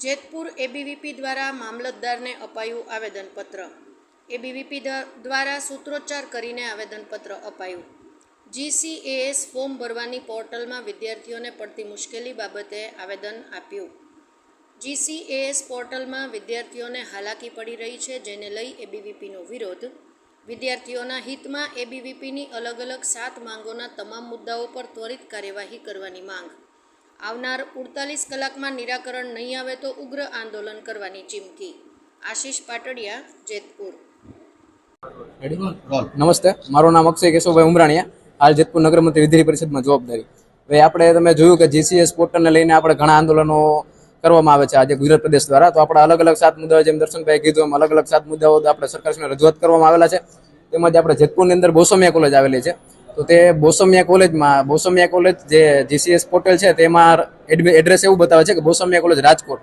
Jetpur ABVP દ્વારા મામલતદારને અપાયું આવેદનપત્ર. એબીવીપી દ્વારા સૂત્રોચ્ચાર કરીને આવેદનપત્ર અપાયું. જીસીએએસ ફોર્મ ભરવાની પોર્ટલમાં વિદ્યાર્થીઓને પડતી મુશ્કેલી બાબતે આવેદન આપ્યું. જીસીએએસ પોર્ટલમાં વિદ્યાર્થીઓને હાલાકી પડી રહી છે જેને લઈ એબીવીપીનો વિરોધ. વિદ્યાર્થીઓના હિતમાં એબીવીપીની અલગ અલગ સાત માંગોના તમામ મુદ્દાઓ પર ત્વરિત કાર્યવાહી કરવાની માંગ. આવનાર ઉડતાલીસ કલાકમાં નિરાકરણ નહીં આવે તો ઉગ્ર આંદોલન કરવાની ચીમકી. આશીષ પાટડિયા, જેતપુર. નમસ્તે. મારું નામ અક્ષય કેશવભાઈ ઉમરાણીયા. હાલ જેતપુર નગરમંત્રી વિધિ પરિષદમાં જવાબદારી. હવે આપણે તમે જોયું કે જીસીએસ પોર્ટલને લઈને આપણે ઘણા આંદોલનો કરવામાં આવે છે આજે ગુજરાત પ્રદેશ દ્વારા. તો આપણે અલગ અલગ સાત મુદ્દાઓ, જેમ દર્શનભાઈ કીધું, એમ અલગ અલગ સાત મુદ્દાઓ આપણે સરકારશ્રીને રજૂઆત કરવામાં આવેલા છે. તેમજ આપણે જેતપુરની અંદર બોસમિયા કોલેજ આવેલી છે. તો તે બોસમિયા કોલેજમાં, બોસમિયા કોલેજ જે જીસીએસ પોર્ટલ છે, તેમાં એડ્રેસ એવું બતાવે છે કે બોસમિયા કોલેજ રાજકોટ.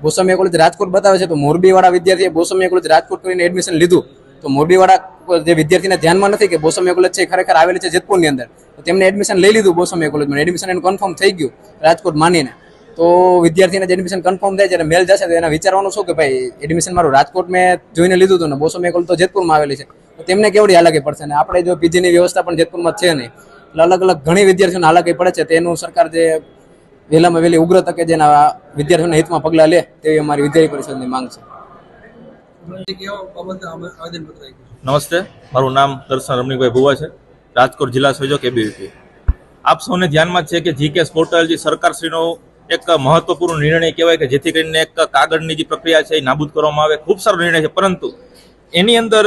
બોસમિયા કોલેજ રાજકોટ બતાવે છે, તો મોરબીવાળા વિદ્યાર્થીએ બોસમિયા કોલેજ રાજકોટ કરીને એડમિશન લીધું. તો મોરબીવાળા જે વિદ્યાર્થીને ધ્યાનમાં નથી કે બોસમિયા કોલેજ છે ખરેખર આવેલી છે જેતપુરની અંદર. તેમને એડમિશન લઈ લીધું બોસમિયા કોલેજમાં. એડમિશન એનું કન્ફર્મ થઈ ગયું, રાજકોટ માનીને. તો વિદ્યાર્થીને એડમિશન કન્ફર્મ થાય જ્યારે મેલ જશે તો એના વિચારવાનું શું કે ભાઈ એડમિશન મારું રાજકોટ મેં જોઈને લીધું હતું ને બોસમિયા કોલેજ તો જેતપુરમાં આવેલી છે. તેમને કેવડી હાલાકી પડશે? ને આપણે જો પીજીની વ્યવસ્થા પણ જેતપુરમાં છે નહીં, એટલે અલગ અલગ ઘણી વિદ્યાર્થીઓને હાલાકી પડે છે. તેનું સરકાર જે વહેલામાં વહેલી ઉગ્ર તકે જેના વિદ્યાર્થીઓના હિતમાં પગલાં લે, તેવી અમારી વિદ્યાર્થી પરિષદની માંગ છે. નમસ્તે. મારું નામ દર્શન રમણીકભાઈ ભુવા છે. રાજકોટ જિલ્લા સંયોજક એબીવીપી આપ સૌને ધ્યાનમાં છે કે જીકેએસ પોર્ટલ જે સરકારશ્રીનો એક મહત્વપૂર્ણ નિર્ણય કહેવાય કે જેથી કરીને એક કાગળની જે પ્રક્રિયા છે એ નાબૂદ કરવામાં આવે. ખૂબ સારો નિર્ણય છે. પરંતુ એની અંદર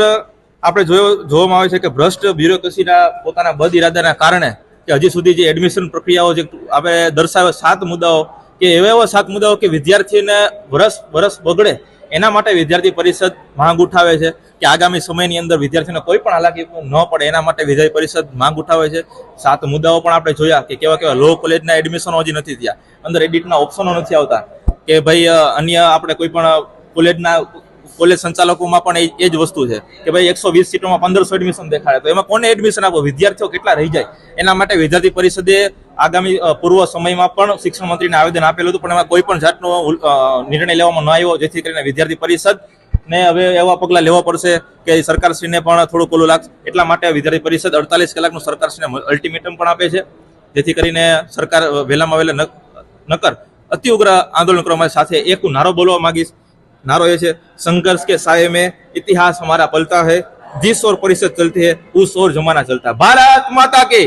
આપણે જોયો જોવામાં આવે છે કે ભ્રષ્ટ બ્યુરોક્રેસીના પોતાના બદ ઇરાદાના કારણે કે હજી સુધી જે એડમિશન પ્રક્રિયાઓ જે આપણે દર્શાવે સાત મુદ્દાઓ કે એવા એવા સાત મુદ્દાઓ કે વિદ્યાર્થીને વરસ વરસ બગડે એના માટે વિદ્યાર્થી પરિષદ માંગ ઉઠાવે છે કે આગામી સમયની અંદર વિદ્યાર્થીને કોઈ પણ હાલાકી ન પડે એના માટે વિદ્યાર્થી પરિષદ માંગ ઉઠાવે છે. સાત મુદ્દાઓ પણ આપણે જોયા કે કેવા કેવા લો કોલેજના એડમિશનો હજી નથી થયા. અંદર એડિટના ઓપ્શનો નથી આવતા કે ભાઈ અન્ય આપણે કોઈ પણ કોલેજના કોલેજ સંચાલકોમાં પણ એ- જ વસ્તુ છે કે ભાઈ એકસો વીસ સીટોમાં પંદરસો એડમિશન દેખાડે. તો એમાં કોને એડમિશન આપો? વિદ્યાર્થીઓ કેટલા રહી જાય? એના માટે વિદ્યાર્થી પરિષદે આગામી પૂર્વ સમયમાં પણ શિક્ષણ મંત્રીને આવેદન આપેલું હતું, પણ એમાં કોઈ પણ જાતનો નિર્ણય લેવામાં ન આવ્યો, જેથી કરીને વિદ્યાર્થી પરિષદ ને હવે એવા પગલાં લેવા પડશે કે સરકારશ્રીને પણ થોડું ઓલું લાગશે. એટલા માટે વિદ્યાર્થી પરિષદ અડતાલીસ કલાકનું સરકારશ્રીને અલ્ટિમેટમ પણ આપે છે, જેથી કરીને સરકાર વહેલામાં વહેલા નક- નકર અતિ ઉગ્ર આંદોલન કરવા સાથે એક હું નારો બોલવા માંગીશ. नारो ये है संघर्ष के साय में इतिहास हमारा पलता है जिस ओर परिषद चलती है उस ओर जमाना चलता है भारत माता की